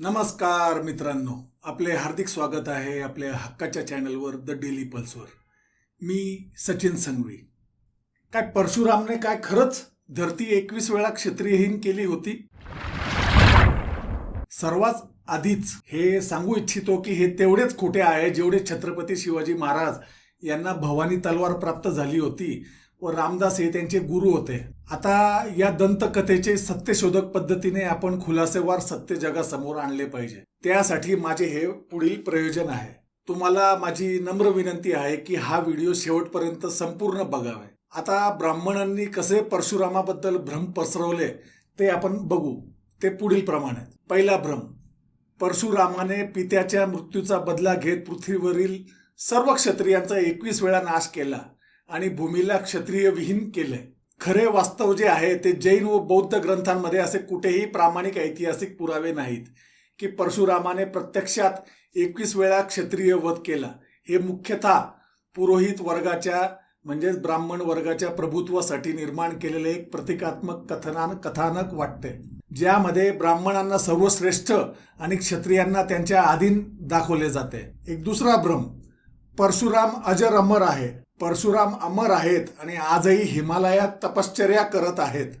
नमस्कार मित्रांनो. आपले हार्दिक स्वागत आहे आपल्या हक्काच्या चॅनलवर द डेली पल्सवर मी सचिन संघवी काय परशुरामने काय खरंच धरती एकवीस वेळा क्षत्रियहीन केली होती? सर्वात आधीच हे सांगू इच्छितो की हे तेवढेच खोटे आहे जेवढे छत्रपती शिवाजी महाराज यांना भवानी तलवार प्राप्त झाली होती. व रामदास हे त्यांचे गुरु होते. आता या दंतकथेचे सत्यशोधक पद्धतीने आपण खुलासेवार सत्य जगासमोर आणले पाहिजे. त्यासाठी माझे हे पुढील प्रयोजन आहे. तुम्हाला माझी नम्र विनंती आहे की हा व्हिडिओ शेवटपर्यंत संपूर्ण बघावे. आता ब्राह्मणांनी कसे परशुरामाबद्दल भ्रम पसरवले ते आपण बघू. ते पुढील प्रमाणे. पहिला भ्रम. परशुरामाने पित्याच्या मृत्यूचा बदला घेत पृथ्वीवरील सर्व क्षत्रियांचा एकवीस वेळा नाश केला. आणि भूमीला क्षत्रिय विहीन केले खरे वास्तव जे आहे ते जैन व बौद्ध ग्रंथांमध्ये असे कुठेही प्रामाणिक ऐतिहासिक पुरावे नाहीत. की परशुरामाने प्रत्यक्षात एकवीस वेळा क्षत्रिय वध केला. हे मुख्यतः पुरोहित वर्गाच्या म्हणजेच ब्राह्मण वर्गाच्या प्रभुत्वासाठी निर्माण केलेले एक प्रतिकात्मक कथनान कथानक वाटते ज्यामध्ये ब्राह्मणांना सर्वश्रेष्ठ आणि क्षत्रियांना त्यांच्या अधीन दाखवले जाते. एक दुसरा भ्रम परशुराम अजर अमर आहे. परशुराम अमर आहेत आणि आजही हिमालयात तपश्चर्या करत आहेत.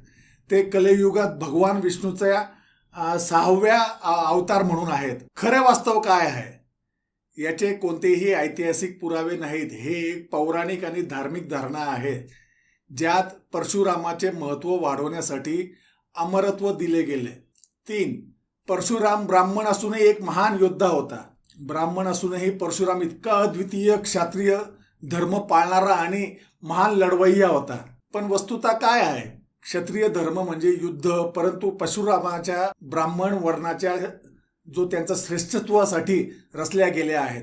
ते कलियुगात भगवान विष्णूच्या सहाव्या अवतार म्हणून आहेत. खरे वास्तव काय आहे? याचे कोणतेही ऐतिहासिक पुरावे नाहीत. हे एक पौराणिक आणि धार्मिक धारणा आहे ज्यात परशुरामाचे महत्त्व वाढवण्यासाठी अमरत्व दिले गेले. तीन परशुराम ब्राह्मण असूनही एक महान योद्धा होता. ब्राह्मण असूनही परशुराम इतका अद्वितीय क्षत्रिय धर्म पाळणारा आणि महान लढवय्या होता. पण वस्तुता काय आहे? क्षत्रिय धर्म म्हणजे युद्ध परंतु परशुरामाच्या ब्राह्मण वर्णाच्या जो त्यांच्या श्रेष्ठत्वासाठी रचल्या गेल्या आहेत.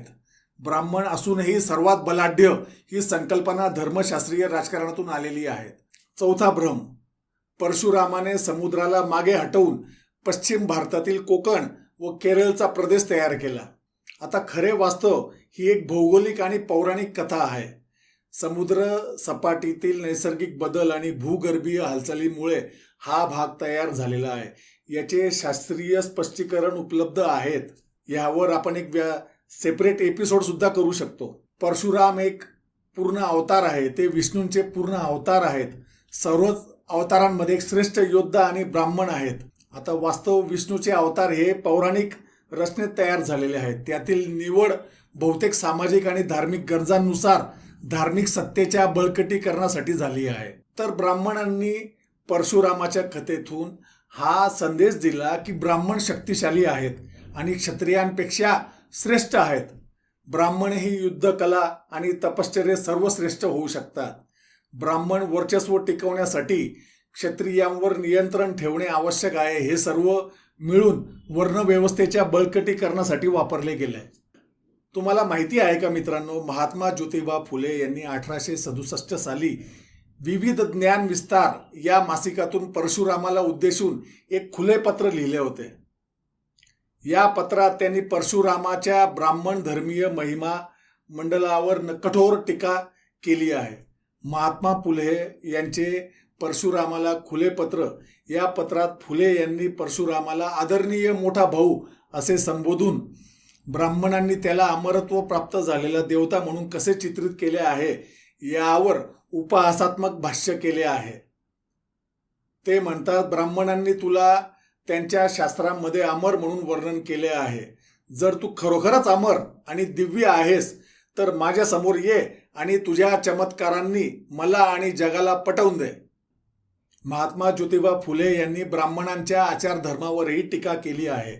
ब्राह्मण असूनही सर्वात बलाढ्य ही संकल्पना धर्मशास्त्रीय राजकारणातून आलेली आहे. चौथा भ्रम परशुरामाने समुद्राला मागे हटवून पश्चिम भारतातील कोकण व केरळचा प्रदेश तयार केला. आता खरे वास्तव ही एक भौगोलिक आणि पौराणिक कथा आहे. समुद्र सपाटीतील नैसर्गिक बदल आणि भूगर्भीय हालचालीमुळे हा भाग तयार झालेला आहे. याचे शास्त्रीय स्पष्टीकरण उपलब्ध आहेत. यावर आपण एक व्या सेपरेट एपिसोड सुद्धा करू शकतो. परशुराम एक पूर्ण अवतार आहे. ते विष्णूंचे पूर्ण अवतार आहेत. सर्वच अवतारांमध्ये एक श्रेष्ठ योद्धा आणि ब्राह्मण आहेत. आता वास्तव विष्णूचे अवतार हे पौराणिक रचनेत तयार झालेले आहेत. त्यातील निवड बहुतेक सामाजिक आणि धार्मिक गरजांनुसार धार्मिक सत्तेच्या बळकटीकरणासाठी झाली आहे. तर ब्राह्मणांनी परशुरामाच्या कथेतून हा संदेश दिला की ब्राह्मण शक्तिशाली आहेत आणि क्षत्रियांपेक्षा श्रेष्ठ आहेत. ब्राह्मण ही युद्धकला आणि तपश्चर्य सर्वश्रेष्ठ होऊ शकतात. ब्राह्मण वर्चस्व टिकवण्यासाठी क्षत्रियांवर नियंत्रण ठेवणे आवश्यक आहे. हे सर्व मिळून वर्णव्यवस्थेच्या बळकटीकरणासाठी वापरले गेले. तुम्हाला माहिती आहे का मित्रांनो महात्मा ज्योतिबा फुले यांनी अठराशे सदुसष्ट साली विविध ज्ञान विस्तार या मासिकातून परशुरामाला उद्देशून एक खुले पत्र लिहिले होते. या पत्रात त्यांनी परशुरामाच्या ब्राह्मण धर्मीय महिमा मंडलावर न- कठोर टीका केली आहे. महात्मा फुले यांचे परशुरामाला खुले पत्र. या पत्रात फुले यांनी परशुरामाला आदरणीय मोठा भाऊ असे संबोधून ब्राह्मणांनी त्याला अमरत्व प्राप्त झालेला देवता म्हणून कसे चित्रित केले आहे यावर उपहासात्मक भाष्य केले आहे. ते म्हणतात ब्राह्मणांनी तुला त्यांच्या शास्त्रामध्ये अमर म्हणून वर्णन केले आहे. जर तू खरोखरच अमर आणि दिव्य आहेस तर माझ्यासमोर ये आणि तुझ्या चमत्कारांनी मला आणि जगाला पटवून दे. महात्मा ज्योतिबा फुले यांनी ब्राह्मणांच्या आचार धर्मावरही टीका केली आहे.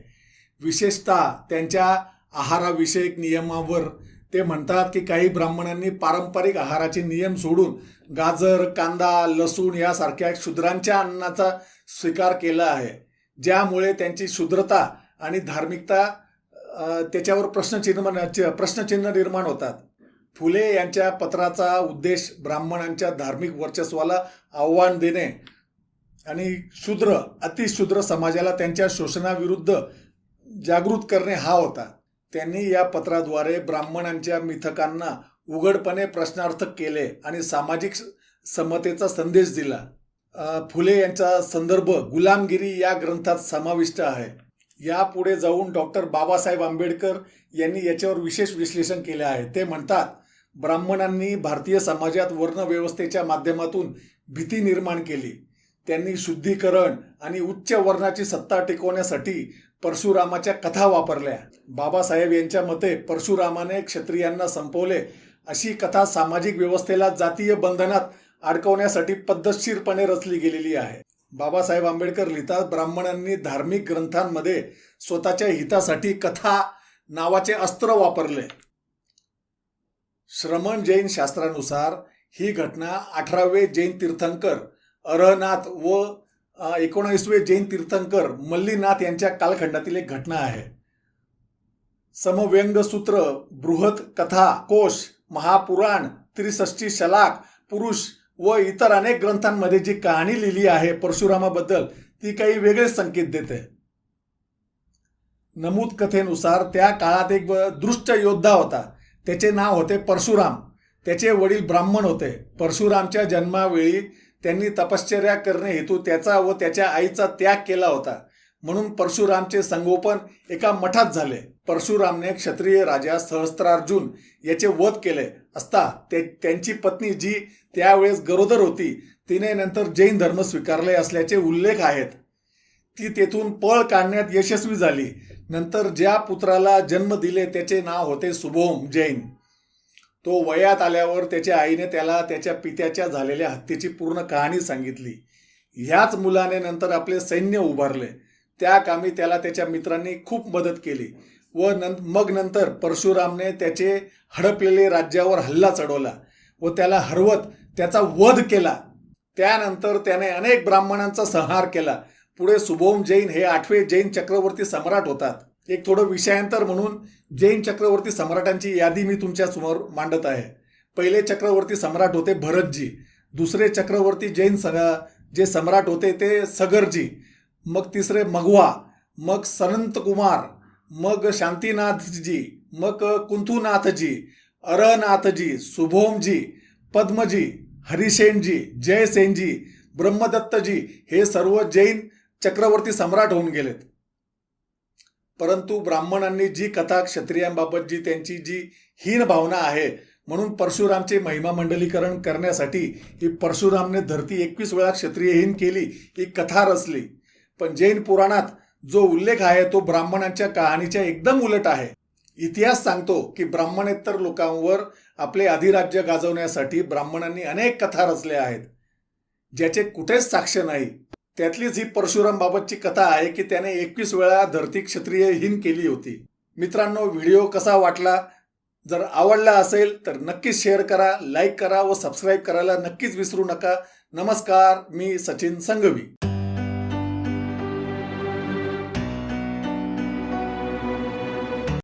विशेषतः त्यांच्या आहाराविषयक नियमावर. ते म्हणतात की काही ब्राह्मणांनी पारंपरिक आहाराचे नियम सोडून गाजर कांदा लसूण यासारख्या शूद्रांच्या अन्नाचा स्वीकार केला आहे. ज्यामुळे त्यांची शूद्रता आणि धार्मिकता त्याच्यावर प्रश्नचिन्ह प्रश्नचिन्ह निर्माण होतात. फुले यांच्या पत्राचा उद्देश ब्राह्मणांच्या धार्मिक वर्चस्वाला आव्हान देणे आणि शूद्र अतिशूद्र समाजाला त्यांच्या शोषणाविरुद्ध जागृत करणे हा होता. त्यांनी या पत्राद्वारे ब्राह्मणांच्या मिथकांना उघडपणे प्रश्नार्थक केले आणि सामाजिक समतेचा संदेश दिला. फुले यांचा संदर्भ गुलामगिरी या ग्रंथात समाविष्ट आहे. यापुढे जाऊन डॉक्टर बाबासाहेब आंबेडकर यांनी याच्यावर विशेष विश्लेषण केले आहे. ते म्हणतात ब्राह्मणांनी भारतीय समाजात वर्णव्यवस्थेच्या माध्यमातून भीती निर्माण केली. त्यांनी शुद्धीकरण आणि उच्च वर्णाची सत्ता टिकवण्यासाठी परशुरामाच्या कथा वापरल्या. बाबासाहेब यांच्या मते परशुरामाने क्षत्रियांना संपवले. अशी कथा सामाजिक व्यवस्थेला जातीय बंधनात अडकवण्यासाठी पद्धतशीरपणे रचली गेलेली आहे. बाबासाहेब आंबेडकर लिहितात ब्राह्मणांनी धार्मिक ग्रंथांमध्ये स्वतःच्या हितासाठी कथा नावाचे अस्त्र वापरले. श्रमण जैन शास्त्रानुसार ही घटना अठरावे जैन तीर्थंकर अरहनाथ व अ, एकोणावीसवे जैन तीर्थंकर मल्लीनाथ यांच्या कालखंडातील एक घटना आहे. समव्यंगसूत्र बृहत कथा कोश महापुराण त्रिषष्ठी शलाक पुरुष व इतर अनेक ग्रंथांमध्ये जी कहाणी लिहिली आहे परशुरामाबद्दल ती काही वेगळेच संकेत देते. नमूद कथेनुसार त्या काळात एक दृष्ट योद्धा होता. त्याचे नाव होते परशुराम. त्याचे वडील ब्राह्मण होते. परशुरामच्या जन्मावेळी त्यांनी तपश्चर्या करणे हेतू त्याचा व त्याच्या आईचा त्याग केला होता. म्हणून परशुरामचे संगोपन एका मठात झाले. परशुरामने क्षत्रिय राजा सहस्त्रार्जुन याचे वध केले असता ते त्यांची पत्नी जी त्यावेळेस गरोदर होती तिने नंतर जैन धर्म स्वीकारले असल्याचे उल्लेख आहेत. ती तेथून पळ काढण्यात यशस्वी झाली. नंतर ज्या पुत्राला जन्म दिले त्याचे नाव होते सुभोम जैन. तो वयात आल्यावर त्याच्या आईने त्याला त्याच्या पित्याच्या झालेल्या हत्येची पूर्ण कहाणी सांगितली. ह्याच मुलाने नंतर आपले सैन्य उभारले. त्या कामी त्याला त्याच्या मित्रांनी खूप मदत केली व नं मग नंतर परशुरामने त्याचे हडपलेले राज्यावर हल्ला चढवला व त्याला हरवत त्याचा वध केला. त्यानंतर त्याने अनेक ब्राह्मणांचा संहार केला. पुढे सुभोम जैन हे आठवे जैन चक्रवर्ती सम्राट होतात. एक थोडं विषयांतर म्हणून जैन चक्रवर्ती सम्राटांची यादी मी तुमच्यासमोर मांडत आहे. पहिले चक्रवर्ती सम्राट होते भरतजी दुसरे चक्रवर्ती जैन स जे सम्राट होते ते सगरजी मग तिसरे मगवा मग सनंत कुमार मग शांतीनाथजी मग कुंथुनाथजी अरनाथजी सुभोमजी पद्मजी हरिसेनजी जयसेनजी ब्रह्मदत्तजी हे सर्व जैन चक्रवर्ती सम्राट होऊन गेलेत. परंतु ब्राह्मणांनी जी कथा क्षत्रियांबाबत जी त्यांची जी हीन भावना आहे म्हणून परशुरामचे महिमा मंडलीकरण करण्यासाठी ही परशुरामने धरती एकवीस वेळा क्षत्रियहीन केली ही कथा रचली. पण जैन पुराणात जो उल्लेख आहे तो ब्राह्मणांच्या कहाणीच्या एकदम उलट आहे. इतिहास सांगतो की ब्राह्मणेतर लोकांवर आपले अधिराज्य गाजवण्यासाठी ब्राह्मणांनी अनेक कथा रचल्या आहेत ज्याचे कुठेच साक्ष नाही. त्यातलीच ही परशुराम बाबतची कथा आहे की त्याने एकवीस वेळा धरती क्षत्रिय हीन केली होती. मित्रांनो व्हिडिओ कसा वाटला? जर आवडला असेल तर नक्कीच शेअर करा लाईक करा व सबस्क्राईब करायला नक्कीच विसरू नका. नमस्कार मी सचिन संघवी.